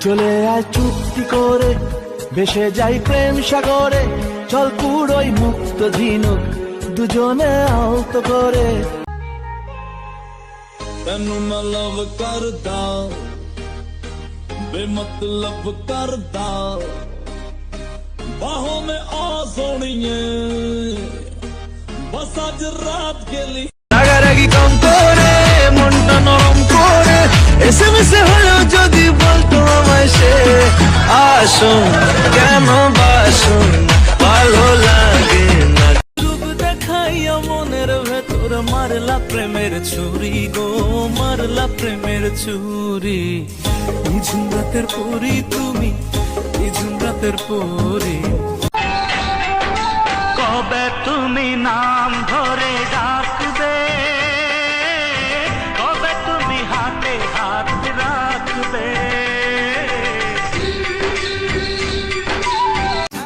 চলে আয় চুক্তি করে বেসে যাই প্রেম সাগরে চল পুরোই মুক্ত ঝিনুক দুজনে আলতো করে ਤੈਨੂੰ ਮੈਂ ਲਵ ਕਰਦਾ ਬੇਮਤਲਬ ਕਰਦਾ ਬਾਹੋਂ ਮੇ ਆ ਸੋਣੀਏ ਬਸ ਅੱਜ ਰਾਤ ਕੇ ਲਈ রাগারাগি কম করে মনটা নরম করে এসে মেসে হলো আসুন কেন বাসুন ভালো লাগে না রূপ দেখাইয়া মনের ভেতর মারলা প্রেমের ছুরি গো মারলা প্রেমের ছুরি নিঝুম রাতের পরি তুমি নিঝুম রাতের পরি কবে তুমি নাম